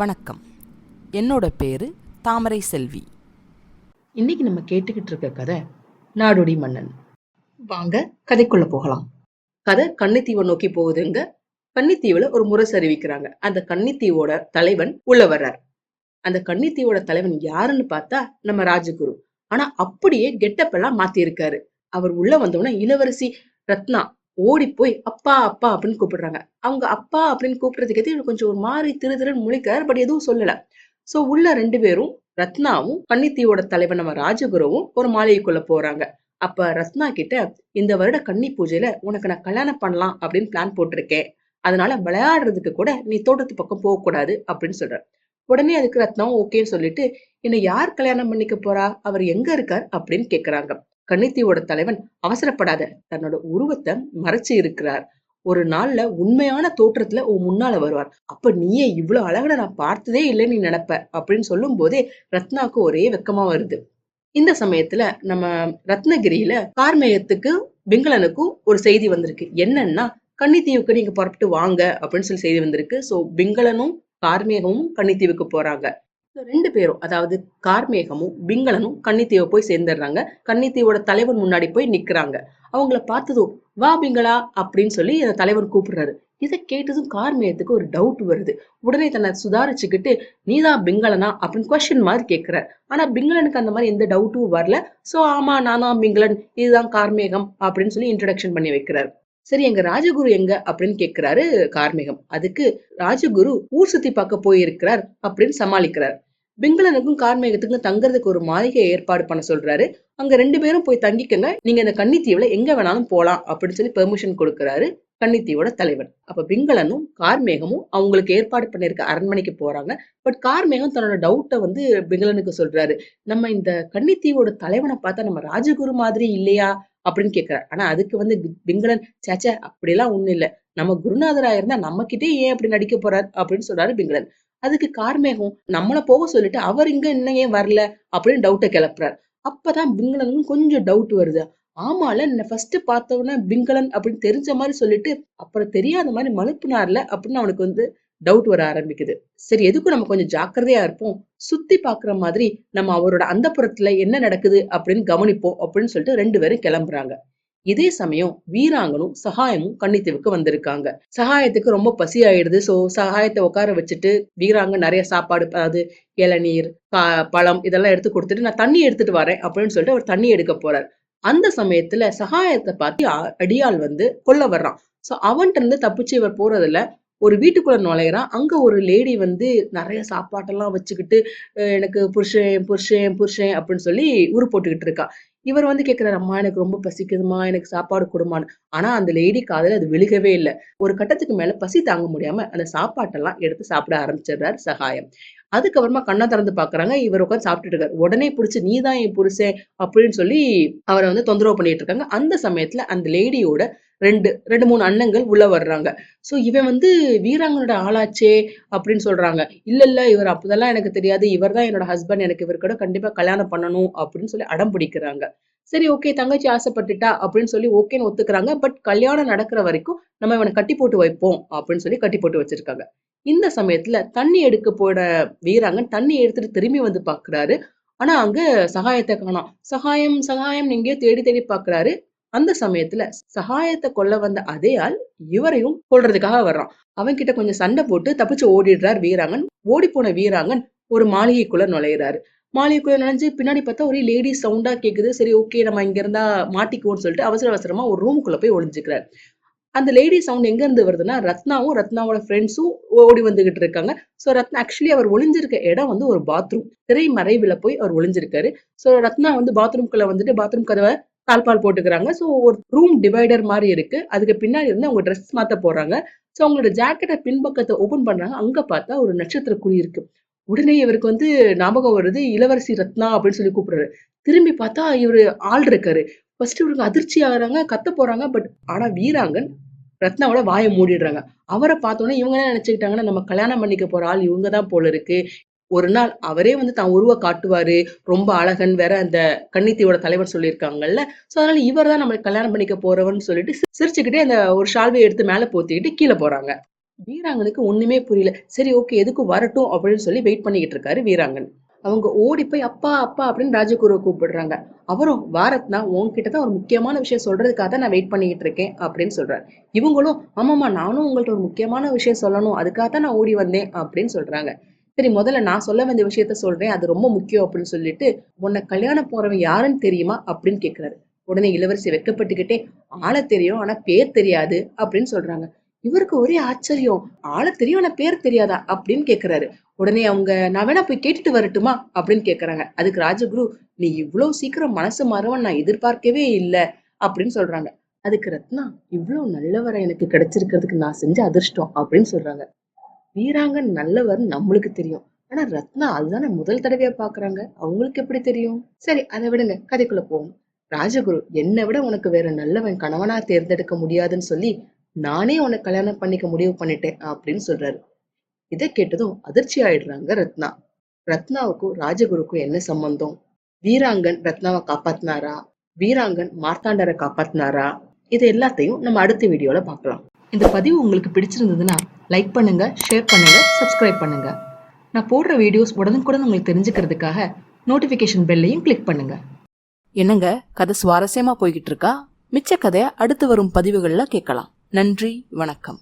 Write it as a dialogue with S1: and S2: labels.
S1: வணக்கம் என்னோட பேரு தாமரை செல்வி இன்னைக்கு நம்ம கேட்டுக்கிட்டு இருக்க கதை நாடோடி மன்னன் வாங்க கதைக்குள்ள போகலாம் கதை கன்னித்தீவை நோக்கி போகுதுங்க கன்னித்தீவுல ஒரு முரசு அறிவிக்கிறாங்க அந்த கன்னித்தீவோட தலைவன் உள்ள வர்றார் அந்த கன்னித்தீவோட தலைவன் யாருன்னு பார்த்தா நம்ம ராஜகுரு ஆனா அப்படியே கெட்டப்பெல்லாம் மாத்தி இருக்காரு அவர் உள்ள வந்தோடனே இளவரசி ரத்னா ஓடி போய் அப்பா அப்பா அப்படின்னு கூப்பிடுறாங்க அவங்க அப்பா அப்படின்னு கூப்பிடுறதுக்கு எது கொஞ்சம் ஒரு மாதிரி திரு முழிக்கிறார் பட் எதுவும் சொல்லல சோ உள்ள ரெண்டு பேரும் ரத்னாவும் கன்னித்தீவோட தலைவர் நம்ம ராஜகுருவும் ஒரு மாளிகைக்குள்ள போறாங்க அப்ப ரத்னா கிட்ட இந்த வருட கன்னி பூஜையில உனக்கு நான் கல்யாணம் பண்ணலாம் அப்படின்னு பிளான் போட்டிருக்கேன் அதனால விளையாடுறதுக்கு கூட நீ தோட்டத்து பக்கம் போக கூடாது அப்படின்னு சொல்ற உடனே அதுக்கு ரத்னாவும் ஓகேன்னு சொல்லிட்டு என்னை யார் கல்யாணம் பண்ணிக்க போறா அவர் எங்க இருக்கார் அப்படின்னு கேக்குறாங்க கன்னித்தீவோட தலைவன் அவசரப்படாத தன்னோட உருவத்தை மறைச்சு இருக்கிறார் ஒரு நாள்ல உண்மையான தோற்றத்துல உன் முன்னால வருவார் அப்ப நீயே இவ்வளவு அழகுல நான் பார்த்ததே இல்லைன்னு நீ நினைப்ப அப்படின்னு சொல்லும் போதே ரத்னாக்கு ஒரே வெக்கமா வருது இந்த சமயத்துல நம்ம ரத்னகிரியில கார்மேயத்துக்கு பிங்களனுக்கும் ஒரு செய்தி வந்திருக்கு என்னன்னா கன்னித்தீவுக்கு நீங்க புறப்பட்டு வாங்க அப்படின்னு சொல்லி செய்தி வந்திருக்கு சோ பிங்களனும் கார்மேகமும் கன்னித்தீவுக்கு போறாங்க ரெண்டு பேரும் அதாவது கார்மேகமும் பிங்களனும் கன்னித்தீவை போய் சேர்ந்துடுறாங்க கன்னித்தீவோட தலைவன் முன்னாடி போய் நிக்கிறாங்க அவங்கள பார்த்ததும் வா பிங்களா அப்படின்னு சொல்லி அந்த தலைவன் கூப்பிடுறாரு இதை கேட்டதும் கார்மேகத்துக்கு ஒரு டவுட் வருது உடனே தன்னை சுதாரிச்சுக்கிட்டு நீதான் பிங்களனா அப்படின்னு கொஸ்டின் மாதிரி கேட்கிறார் ஆனா பிங்களனுக்கு அந்த மாதிரி எந்த டவுட்டும் வரல சோ ஆமா நானா பிங்களன் இதுதான் கார்மேகம் அப்படின்னு சொல்லி இன்ட்ரடக்ஷன் பண்ணி வைக்கிறார் சரி எங்க ராஜகுரு எங்க அப்படின்னு கேட்கிறாரு கார்மிகம் அதுக்கு ராஜகுரு ஊர் சுத்தி பார்க்க போயிருக்கிறார் அப்படின்னு சமாளிக்கிறார் பிங்களனுக்கும் கார்மேகத்துக்கும் தங்குறதுக்கு ஒரு மாளிகை ஏற்பாடு பண்ண சொல்றாரு அங்க ரெண்டு பேரும் போய் தங்கிக்கங்க நீங்க இந்த கன்னித்தீவுல எங்க வேணாலும் போலாம் அப்படின்னு சொல்லி பெர்மிஷன் கொடுக்கறாரு கன்னித்தீவோட தலைவன் அப்ப பிங்களனும் கார்மேகமும் அவங்களுக்கு ஏற்பாடு பண்ணிருக்க அரண்மனைக்கு போறாங்க பட் கார்மேகம் தன்னோட டவுட்டை வந்து பிங்களனுக்கு சொல்றாரு நம்ம இந்த கன்னித்தீவோட தலைவனை பார்த்தா நம்ம ராஜகுரு மாதிரி இல்லையா அப்படின்னு கேட்கிறார் ஆனா அதுக்கு வந்து பிங்களன் சேச்சே அப்படிலாம் ஒண்ணும் இல்லை நம்ம குருநாதரா இருந்தா நம்ம கிட்டே ஏன் அப்படி நடிக்க போறார் அப்படின்னு சொல்றாரு பிங்களன் அதுக்கு கார்மேகம் நம்மளை போக சொல்லிட்டு அவர் இங்க இன்னும் ஏன் வரல அப்படின்னு டவுட்டை கிளப்புறாரு அப்பதான் பிங்களனுக்கும் கொஞ்சம் டவுட் வருது ஆமால என்ன ஃபர்ஸ்ட் பார்த்தவன பிங்களன் அப்படின்னு தெரிஞ்ச மாதிரி சொல்லிட்டு அப்புறம் தெரியாத மாதிரி மனுப்புனார்ல அப்படின்னு அவனுக்கு வந்து டவுட் வர ஆரம்பிக்குது சரி எதுக்கும் நம்ம கொஞ்சம் ஜாக்கிரதையா இருப்போம் சுத்தி பாக்குற மாதிரி நம்ம அவரோட அந்த புறத்துல என்ன நடக்குது அப்படின்னு கவனிப்போம் அப்படின்னு சொல்லிட்டு ரெண்டு பேரும் கிளம்புறாங்க இதே சமயம் வீராங்கனும் சகாயமும் கன்னித்தீவுக்கு வந்திருக்காங்க சகாயத்துக்கு ரொம்ப பசி ஆயிடுது சோ சகாயத்தை உட்கார வச்சுட்டு வீராங்க நிறைய சாப்பாடு அதாவது இளநீர் பழம் இதெல்லாம் எடுத்து கொடுத்துட்டு நான் தண்ணி எடுத்துட்டு வரேன் அப்படின்னு சொல்லிட்டு அவர் தண்ணி எடுக்க போறார் அந்த சமயத்துல சகாயத்தை பார்த்து அடியால் வந்து கொல்ல வர்றான் சோ அவன்கிட்ட இருந்து தப்பிச்சு இவர் போறதுல ஒரு வீட்டுக்குள்ள நுழையிறான் அங்க ஒரு லேடி வந்து நிறைய சாப்பாட்டெல்லாம் வச்சுக்கிட்டு எனக்கு புருஷன் புருஷன் புருஷன் அப்படின்னு சொல்லி உரு போட்டுக்கிட்டு இருக்கா இவர் வந்து கேட்கிறாரு அம்மா எனக்கு ரொம்ப பசிக்குதுமா எனக்கு சாப்பாடு கொடுமான்னு ஆனா அந்த லேடி காதல அது விழுகவே இல்லை ஒரு கட்டத்துக்கு மேல பசி தாங்க முடியாம அந்த சாப்பாட்டெல்லாம் எடுத்து சாப்பிட ஆரம்பிச்சிடுறாரு சகாயம் அதுக்கப்புறமா கண்ணா திறந்து பாக்குறாங்க இவர் உட்காந்து சாப்பிட்டுட்டு இருக்காரு உடனே பிடிச்சி நீ தான் என் புருஷன் அப்படின்னு சொல்லி அவரை வந்து தொந்தரவு பண்ணிட்டு இருக்காங்க அந்த சமயத்துல அந்த லேடியோட ரெண்டு ரெண்டு மூணு அண்ணங்கள் உள்ள வர்றாங்க ஸோ இவன் வந்து வீராங்கனோட ஆளாச்சே அப்படின்னு சொல்றாங்க இல்ல இல்ல இவர் அப்பதெல்லாம் எனக்கு தெரியாது இவர் தான் என்னோட ஹஸ்பண்ட் எனக்கு இவர் கூட கண்டிப்பா கல்யாணம் பண்ணணும் அப்படின்னு சொல்லி அடம் பிடிக்கிறாங்க சரி ஓகே தங்கச்சி ஆசைப்பட்டுட்டா அப்படின்னு சொல்லி ஓகேன்னு ஒத்துக்கிறாங்க பட் கல்யாணம் நடக்கிற வரைக்கும் நம்ம இவனை கட்டி போட்டு வைப்போம் அப்படின்னு சொல்லி கட்டி போட்டு வச்சிருக்காங்க இந்த சமயத்துல தண்ணி எடுக்க போட வீராங்கன் தண்ணி எடுத்துட்டு திரும்பி வந்து பாக்குறாரு ஆனா அங்க சகாயத்தை காணும் சகாயம் சகாயம் நீங்க தேடி தேடி பாக்குறாரு அந்த சமயத்துல சகாயத்தை கொல்ல வந்த அதே ஆள் இவரையும் கொள்றதுக்காக வர்றான் அவன் கிட்ட கொஞ்சம் சண்டை போட்டு தப்பிச்சு ஓடிடுறார் வீராங்கன் ஓடி போன வீராங்கன் ஒரு மாளிகைக்குள்ள நுழையிறாரு மாளிகைக்குள்ள நினைஞ்சு பின்னாடி பார்த்தா ஒரே லேடி சவுண்டா கேக்குது சரி ஓகே நம்ம இங்க இருந்தா மாட்டிக்குவோம்னு சொல்லிட்டு அவசர அவசரமா ஒரு ரூமுக்குள்ள போய் ஒளிஞ்சுக்கிறார் அந்த லேடி சவுண்ட் எங்க இருந்து வருதுன்னா ரத்னாவும் ரத்னாவோட ஃப்ரெண்ட்ஸும் ஓடி வந்துகிட்டு இருக்காங்க சோ ரத்னா ஆக்சுவலி அவர் ஒளிஞ்சிருக்க இடம் வந்து ஒரு பாத்ரூம் திரை மறைவில போய் அவர் ஒளிஞ்சிருக்காரு சோ ரத்னா வந்து பாத்ரூம்குள்ள வந்துட்டு பாத்ரூம் கதவை தாழ்பால் போட்டுக்கிறாங்க ஸோ ஒரு ரூம் டிவைடர் மாதிரி இருக்கு அதுக்கு பின்னாடி இருந்து அவங்க ட்ரெஸ் மாத்த போறாங்க ஸோ அவங்களோட ஜாக்கெட்டை பின்பக்கத்தை ஓப்பன் பண்றாங்க அங்க பார்த்தா ஒரு நட்சத்திர குழி இருக்கு உடனே இவருக்கு வந்து ஞாபகம் வருது இளவரசி ரத்னா அப்படின்னு சொல்லி கூப்பிடுறாரு திரும்பி பார்த்தா இவர் ஆள் இருக்காரு ஃபர்ஸ்ட் இவருக்கு அதிர்ச்சி ஆகுறாங்க கத்த போறாங்க பட் ஆனா வீராங்கன் ரத்னாவோட வாயை மூடிடுறாங்க அவரை பார்த்தோன்னே இவங்க என்ன நினைச்சுக்கிட்டாங்கன்னா நம்ம கல்யாணம் பண்ணிக்க போற ஆள் இவங்க தான் போல இருக்கு ஒரு நாள் அவரே வந்து தான் உருவ காட்டுவாரு ரொம்ப அழகன் வேற அந்த கன்னித்தீவோட தலைவர் சொல்லியிருக்காங்கல்ல சோ அதனால இவர் தான் நம்மளுக்கு கல்யாணம் பண்ணிக்க போறவன்னு சொல்லிட்டு சிரிச்சுக்கிட்டே அந்த ஒரு ஷால்வையை எடுத்து மேல போத்திக்கிட்டு கீழே போறாங்க வீராங்கனுக்கு ஒண்ணுமே புரியல சரி ஓகே எதுக்கு வரட்டும் அப்படின்னு சொல்லி வெயிட் பண்ணிக்கிட்டு இருக்காரு வீராங்கன் அவங்க ஓடி போய் அப்பா அப்பா அப்படின்னு ராஜகுருவை கூப்பிடுறாங்க அவரும் வாரத்னா உங்ககிட்ட தான் ஒரு முக்கியமான விஷயம் சொல்றதுக்காக தான் நான் வெயிட் பண்ணிக்கிட்டு இருக்கேன் அப்படின்னு சொல்றாரு இவங்களும் ஆமாமா நானும் உங்கள்ட்ட ஒரு முக்கியமான விஷயம் சொல்லணும் அதுக்காக தான் நான் ஓடி வந்தேன் அப்படின்னு சொல்றாங்க சரி முதல்ல நான் சொல்ல வேண்டிய விஷயத்த சொல்றேன் அது ரொம்ப முக்கியம் அப்படின்னு சொல்லிட்டு உன்னை கல்யாணம் போறவன் யாருன்னு தெரியுமா அப்படின்னு கேட்கிறாரு உடனே இளவரசி வெக்கப்பட்டுக்கிட்டே ஆள தெரியும் ஆனா பேர் தெரியாது அப்படின்னு சொல்றாங்க இவருக்கு ஒரே ஆச்சரியம் ஆள தெரியும் ஆனா பேர் தெரியாதா அப்படின்னு கேக்குறாரு உடனே அவங்க நான் வேணா போய் கேட்டுட்டு வரட்டுமா அப்படின்னு கேக்குறாங்க அதுக்கு ராஜகுரு நீ இவ்வளவு சீக்கிரம் மனசு மாறவன் நான் எதிர்பார்க்கவே இல்லை அப்படின்னு சொல்றாங்க அதுக்கு ரத்னா இவ்வளவு நல்லவரை எனக்கு கிடைச்சிருக்கிறதுக்கு நான் செஞ்ச அதிர்ஷ்டம் அப்படின்னு சொல்றாங்க வீராங்கன் நல்லவர் நம்மளுக்கு தெரியும் ஆனா ரத்னா அதுதானே முதல் தடவையா பாக்குறாங்க அவங்களுக்கு எப்படி தெரியும் சரி அதை விடுங்க கதைக்குள்ள போவோம் ராஜகுரு என்னை விட உனக்கு வேற நல்லவன் கணவனா தேர்ந்தெடுக்க முடியாதுன்னு சொல்லி நானே உனக்கு கல்யாணம் பண்ணிக்க முடிவு பண்ணிட்டேன் அப்படின்னு சொல்றாரு இதை கேட்டதும் அதிர்ச்சி ஆயிடுறாங்க ரத்னா ரத்னாவுக்கும் ராஜகுருக்கும் என்ன சம்பந்தம் வீராங்கன் ரத்னாவை காப்பாத்தினாரா வீராங்கன் மார்த்தாண்டரை காப்பாத்தினாரா இது எல்லாத்தையும் நம்ம அடுத்த வீடியோல பாக்கலாம் இந்த பதிவு உங்களுக்கு பிடிச்சிருந்ததுன்னா லைக் பண்ணுங்கள் ஷேர் பண்ணுங்கள் சப்ஸ்கிரைப் பண்ணுங்கள் நான் போடுற வீடியோஸ் உடனுக்குடன் உங்களுக்கு தெரிஞ்சுக்கிறதுக்காக நோட்டிஃபிகேஷன் பெல்லையும் கிளிக் பண்ணுங்கள் என்னங்க கதை சுவாரஸ்யமாக போய்கிட்டு இருக்கா மிச்ச கதையை அடுத்து வரும் பதிவுகளில் கேட்கலாம் நன்றி வணக்கம்